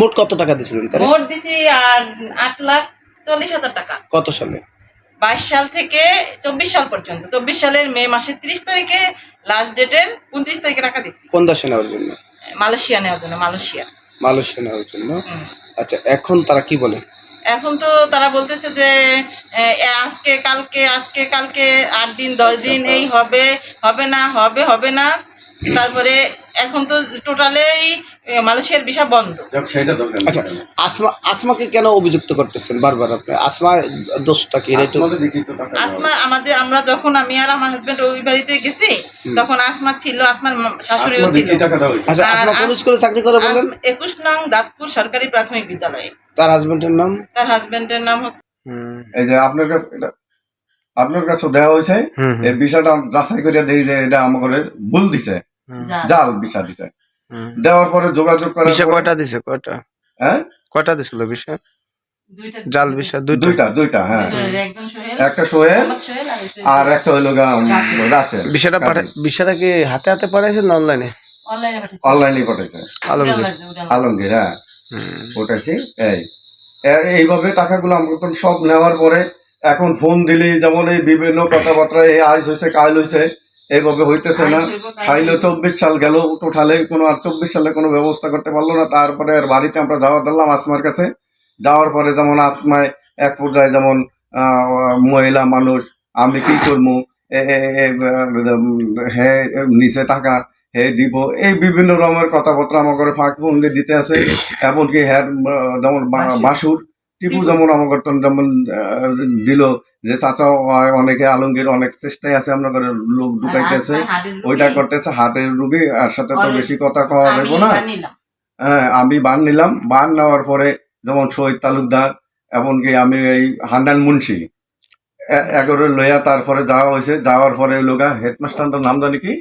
মোট কত টাকা দিয়েছিলেন মোট দিছি আর আট লাখ চল্লিশ হাজার টাকা। কত সালে? বাইশ সাল থেকে চব্বিশ সাল পর্যন্ত। চব্বিশ সালের মে মাসের তিরিশ তারিখে লাস্ট ডেটের উনত্রিশ তারিখে টাকা দিচ্ছি কোন দেশে নেওয়ার জন্য? মালয়েশিয়া নেওয়ার জন্য মালয়েশিয়া। মালয়েশিয়া নেওয়ার জন্য। আচ্ছা এখন তারা কি বলে? এখন তো তারা বলতেছে যে আজকে কালকে আজকে কালকে আট দিন দশ দিন এই হবে হবে না হবে হবে না। তারপরে এখন তো টোটালেই মালয়েশিয়ার ভিসা বন্ধ। আচ্ছা আসমা আসমাকে কেন অভিযুক্ত করতেছেন বারবার আপনি? আসমা দোষটা কি? আসমা আমাদের আমরা যখন আমি আর আমার হাজবেন্ড ওই বাড়িতে গেছি তখন আসমা ছিল আসমার শাশুড়িও ছিল। আচ্ছা আসমা কোন স্কুলে চাকরি করে বলেন আস- একুশ নং দাঁতপুর সরকারি প্রাথমিক বিদ্যালয়ে। তার হাজবেন্ডের নাম? তার হাজবেন্ডের নাম হচ্ছে এই যে আপনার কাছে এটা আপনার কাছে দেওয়া হয়েছে। হুম, এই বিষয়টা যাচাই করে দেই যে এটা আমাদের ভুল দিছে। জাল। বিষয় দিছে। দেওয়ার পরে যোগাযোগ করার বিষয় পরে- কয়টা দিছে? কয়টা? হ্যাঁ? কয়টা দিছিল বিষয় জাল বিষয় দুইটা। দুইটা দুইটা হ্যাঁ। একটা সোহেল আর একটা হইল রাচেল বিষয়টা পাঠা বিষয়টা কি হাতে হাতে পাঠাইছেন না অনলাইনে? অনলাইনে পাঠাইছে। আলমগীর। আলমগীর হ্যাঁ। ওটাছি এই। এইভাবে টাকাগুলো আমরা সব নেওয়ার পরে এখন ফোন দিলি যেমন এই বিভিন্ন কথাবার্তা এই আজ হয়েছে কাল হয়েছে এইভাবে হইতেছে না। খাইলে চব্বিশ সাল গেল টোটালে কোনো আর চব্বিশ সালে কোনো ব্যবস্থা করতে পারল না। তারপরে আর বাড়িতে আমরা যাওয়া দিলাম আসমার কাছে। যাওয়ার পরে যেমন আসমায় এক পর্যায়ে যেমন মহিলা মানুষ আমি কি করব? হে নিচে টাকা হে দিব। এই বিভিন্ন রকমের কথাবার্তা আমার ফাঁক ভঙ্গে দিতে আছে। এমনকি হ্যার যেমন বাসুর। টিপু যেমন আমাকে যেমন দিল যে চাচা হয় অনেকে আলমগীর অনেক চেষ্টায় আছে আপনাদের লোক ঢুকাইতেছে। ওইটা করতেছে হাটের রুগী আর সাথে তো বেশি কথা কওয়া যাবে না। হ্যাঁ আমি বান নিলাম। বান নেওয়ার পরে যেমন শহীদ তালুকদার এমনকি আমি এই হান্নান মুন্সি এগারো লইয়া তারপরে যাওয়া হয়েছে যাওয়ার পরে লোকা হেডমাস্টারটার নাম জানি কি?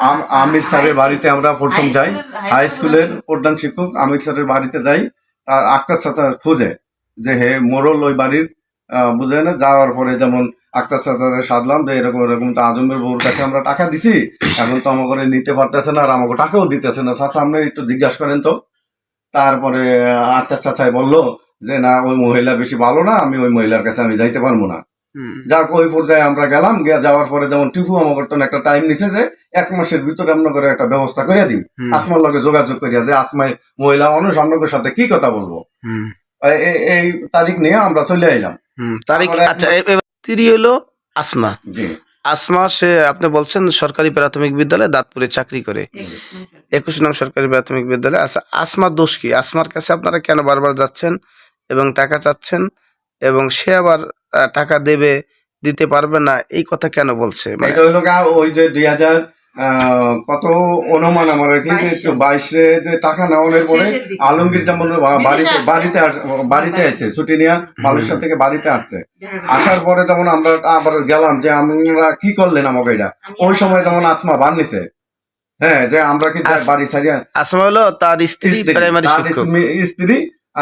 আম- আমির স্যারের বাড়িতে আমরা প্রথম যাই। হাই স্কুলের প্রধান শিক্ষক আমির স্যারের বাড়িতে যাই। তার আক্তার চাচা খুঁজে যে হে মোরল ওই বাড়ির বুঝে না? যাওয়ার পরে যেমন আক্তার চাচাকে সাধলাম যে এরকম এরকম তো আজমের বউর কাছে আমরা টাকা দিছি এখন তো আমাকে নিতে পারতেছে না আর আমাকে টাকাও দিতেছে না। চাচা আপনি একটু জিজ্ঞাসা করেন তো। তারপরে আক্তার চাচাই বলল যে না ওই মহিলা বেশি ভালো না আমি ওই মহিলার কাছে আমি যাইতে পারব না। যাক ওই পর্যায়ে আমরা গেলাম যাওয়ার পরে যেমন টিপু আমাকে তো একটা টাইম নিছে যে এক মাসের ভিতরে আমরা করে একটা ব্যবস্থা করে দিই আসমার লগে যোগাযোগ করিয়া যে আসমাই মহিলা অন্যকের সাথে কি কথা বলব? এই তারিখ নিয়ে আমরা চলে আইলাম। তারিখ আচ্ছা হলো আসমা। আসমা সে আপনি বলছেন সরকারি প্রাথমিক বিদ্যালয়ে দাঁতপুরে চাকরি করে। একুশ নং সরকারি প্রাথমিক বিদ্যালয়ে। আচ্ছা আসমার দোষ কি? আসমার কাছে আপনারা কেন বারবার যাচ্ছেন এবং টাকা চাচ্ছেন এবং সে আবার টাকা দেবে দিতে পারবে না এই কথা কেন বলছে? মানে ওই যে দুই হাজার কত অনুমান আমার কিন্তু একটু বাইশে যে টাকা নেওয়ানোর পরে আলমগীর যেমন বাড়িতে বাড়িতে বাড়িতে আছে ছুটি নিয়ে মালয়েশিয়া থেকে বাড়িতে আসছে। আসার পরে যেমন আমরা আবার গেলাম যে আমরা কি করলেন আমাকে এটা? ওই সময় যেমন আসমা বান নিছে। হ্যাঁ যে আমরা কি বাড়ি ছাড়িয়া আসমা হলো তার স্ত্রী স্ত্রী, প্রাইমারি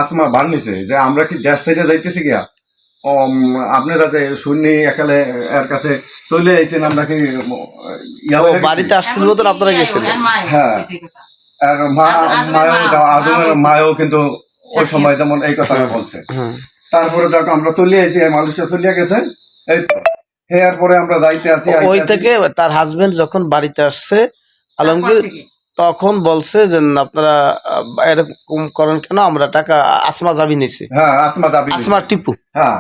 আসমা বান নিছে। যে আমরা কি দেশ থেকে যাইতেছি গিয়া? আপনারা যে শুনি একালে এর কাছে চলে আইছেন আমরা কি ইয়া হয়ে? বাড়িতে আসছিল মতন আপনারা গেছেন হ্যাঁ। আর মা মায়ও আজমের মায়ও কিন্তু ওই সময় যেমন এই কথা বলছে। তারপরে যাক আমরা চলে আইছি মালয়েশিয়া চলিয়া গেছে। এই। পরে আমরা যাইতে আছি ওই থেকে তার হাজবেন্ড যখন বাড়িতে আসছে আলমগীর তখন বলছে যে আপনারা এরকম করেন কেন? আমরা টাকা আসমা যাবি নিছি। হ্যাঁ আসমা যাবি আসমা টিপু। হ্যাঁ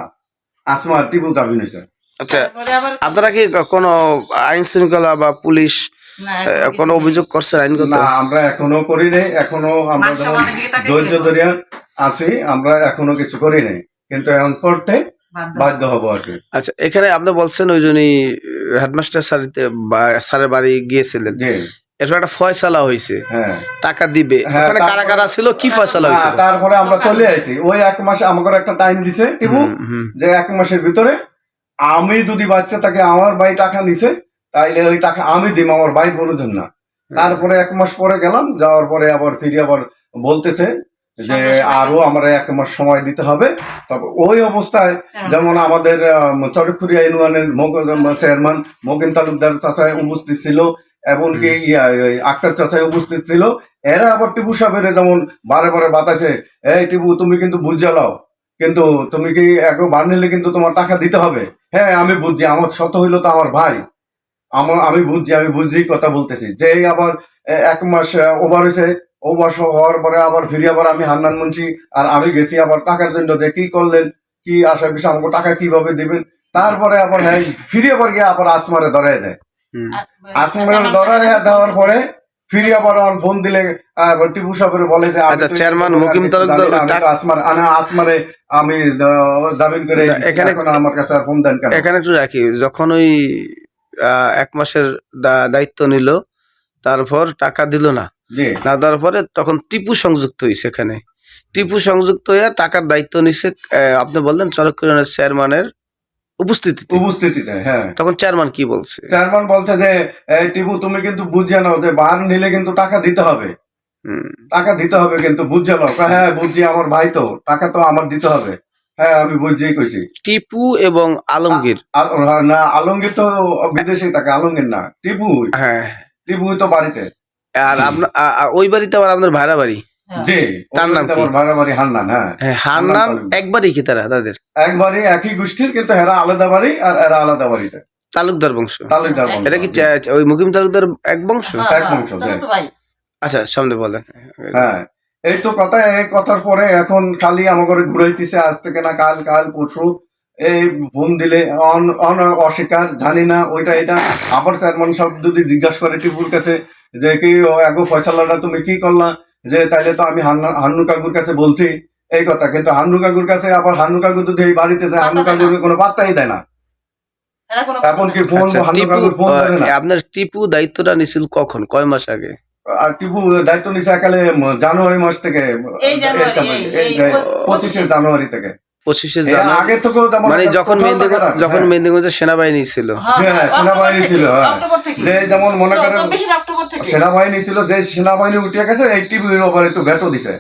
আসমা টিপু যাবি নিছে। আচ্ছা আপনারা কি কোনো আইন শৃঙ্খলা বা পুলিশ কোনো অভিযোগ করছেন আইনগত? না আমরা এখনও করি নাই এখনও আমরা মান যেমন ধৈর্য এখন। আছি আমরা এখনও কিছু করি নাই কিন্তু এখন করতে বাধ্য। হব আর কি। আচ্ছা এখানে আপনি বলছেন ওই জন্যই হেডমাস্টার স্যারিতে বা স্যারের বাড়ি গিয়েছিলেন। এরপর একটা ফয়সালা হয়েছে। হ্যাঁ। টাকা দিবে। হ্যাঁ, ওখানে কারা কারা ছিল কি ফয়সালা হয়েছে হ্যাঁ, তারপরে আমরা চলে আইছি। ওই এক মাস আমাকে একটা টাইম দিছে টিপু যে এক মাসের ভিতরে আমি যদি বাচ্চা তাকে আমার ভাই টাকা নিছে তাইলে ওই টাকা আমি দিব আমার ভাই বলুন না। তারপরে এক মাস পরে গেলাম যাওয়ার পরে আবার ফিরে আবার বলতেছে যে আরও আমরা এক মাস সময় দিতে হবে। তবে ওই অবস্থায় যেমন আমাদের চরকুরিয়া ইউনিয়নের চেয়ারম্যান মগিন তালুকদার চাচায় উপস্থিত ছিল এমনকি আক্তার চাচায় উপস্থিত ছিল। এরা আবার টিপু সাহেবের যেমন বারে বারে বাতাসে এই টিপু তুমি কিন্তু বুঝে লাও কিন্তু তুমি কি একটু বার নিলে কিন্তু তোমার টাকা দিতে হবে? হ্যাঁ আমি বুঝছি। আমার শত হইল তো আমার ভাই। আমার আমি বুঝছি আমি বুঝছি কথা বলতেছি। যে এই আবার এক মাস ওভার হয়েছে ওভার হওয়ার পরে আবার ফিরে আবার আমি হান্নান মুন্সি আর আমি গেছি আবার টাকার জন্য যে কি করলেন কি আশা বিষয় আমাকে টাকা কীভাবে দিবেন? তারপরে আবার হ্যাঁ ফিরে আবার গিয়ে আবার আসমারে ধরাই দেয়। ধরাই দেওয়ার পরে ফিরে আবার আমার ফোন দিলে টিপু সাহেবের বলে যে আচ্ছা, চেয়ারম্যান মুকিম তালুকদার আসমার আনা আসমারে আমি জামিন করে এখানে- আমার কাছে ফোন দেন কেন? এখানে একটু রাখি যখন ওই আহ, এক মাসের দা- দায়িত্ব নিল তারপর টাকা দিল না। না দেওয়ার পরে তখন টিপু সংযুক্ত হয়েছে এখানে টিপু সংযুক্ত হয়ে টাকার দায়িত্ব নিছে আহ, আপনি বললেন চরক চেয়ারম্যানের উপস্থিতিতে। উপস্থিতিতে হ্যাঁ। তখন চেয়ারম্যান কি বলছে? চেয়ারম্যান বলছে যে টিপু তুমি কিন্তু বুঝে নাও যে বার নিলে কিন্তু টাকা দিতে হবে। টাকা দিতে হবে কিন্তু বুঝে নাও। হ্যাঁ বুঝছি আমার ভাই তো টাকা তো আমার দিতে হবে। হ্যাঁ আমি বুঝছি কইছি। টিপু এবং আলমগীর। না আলমগীর তো বিদেশে থাকে আলমগীর না টিপু হ্যাঁ। টিপু তো বাড়িতে। আর আপনার ওই বাড়িতে আবার আপনার ভাড়া বাড়ি। জি। তার নাম কি? হান্নান হ্যাঁ। হ্যাঁ হান্নান একবারই কি তারা তাদের? একবারই একই গোষ্ঠীর কিন্তু এরা আলাদা বাড়ি আর এরা আলাদা বাড়িতে। তালুকদার বংশ? তালুকদার এটা কি চা- চা- ওই মুকিম তালুকদার এক বংশ? এক বংশ, হ্যাঁ, যে। তো ভাই আচ্ছা সামনে বলেন। হ্যাঁ এই তো কথা এই কথার পরে এখন খালি আমাকে ঘুরাইতেছে আজ থেকে না কাল কাল পরশু। এই ফোন দিলে অন- অন- অস্বীকার জানি না ওইটা এটা। আবার চেয়ারম্যান সব যদি জিজ্ঞাসা করে টিপুর কাছে যে কি এগো ফয়সালাটা তুমি কি করলা? যে তাইলে তো আমি হান্নু কাকুর কাছে বলছি এই কথা কিন্তু হান্নু কাকুর কাছে আবার হান্নু কাকু যদি এই বাড়িতে যায় হান্নু কাকুর কোনো পাত্তাই দেয় না। এখন কি ফোন আচ্ছা হান্নু কাকুর ফোন ধরে না? আপনার টিপু দায়িত্বটা নিছিল কখন? কয় মাস আগে? আর টিপু দায়িত্ব নিছে একালে জানুয়ারি মাস থেকে পঁচিশে জানুয়ারি থেকে। পঁচিশে জানুয়ারি? মানে যখন যখন হ্যাঁ, মেহেন্দিগঞ্জে সেনাবাহিনী ছিল। হ্যাঁ, হ্যাঁ, সেনাবাহিনী ছিল, হ্যাঁ। যে যেমন মনে করেন থেকে? সেনাবাহিনী ছিল যে সেনাবাহিনী উঠে গেছে এই টিভির ওপর একটু ভেটো দিছে।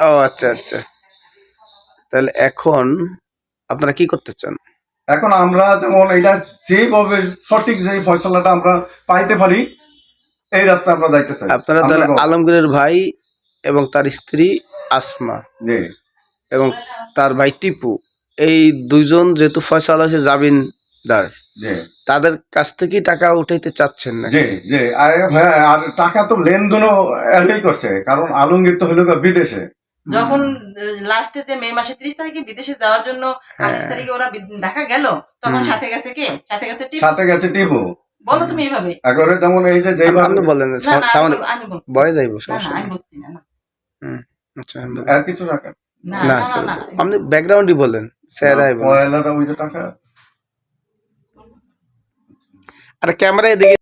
ও আচ্ছা আচ্ছা। তাহলে এখন আপনারা কি করতে চান? এখন আমরা যেমন এটা যেভাবে সঠিক যে ফয়সলাটা আমরা পাইতে পারি এই রাস্তা আমরা যাইতে চাই। আপনারা তাহলে আলমগীরের ভাই এবং তার স্ত্রী আসমা এবং তার ভাই টিপু এই দুইজন যেহেতু ফয়সালা হয়েছে জামিনদার তাদের কাছ থেকে টাকা উঠাইতে চাচ্ছেন না। জি জি। আর- হ্যাঁ আর টাকা তো লেনদেনও করছে কারণ আলমগীর তো হলো বিদেশে। যখন লাস্টে যে মে মাসে ত্রিশ তারিখে বিদেশে যাওয়ার জন্য হ্যাঁ। আঠাশ তারিখে ওরা ঢাকা গেল তখন সাথে গেছে কে? সাথে গেছে সাথে গেছে টিপু। বলো তুমি এইভাবে একবারে যেমন এই যে যেভাবে আপনি বলেন না না আমি সামনে বয়ে যাইব না না সমস্যা আমি। বলছি না না। আচ্ছা। আর কিছু রাখেন না না না স্যার, না আপনি ব্যাকগ্রাউন্ডই বলেন বলেন পয়লাটা ওই যে টাকা? আর ক্যামেরা এদিকে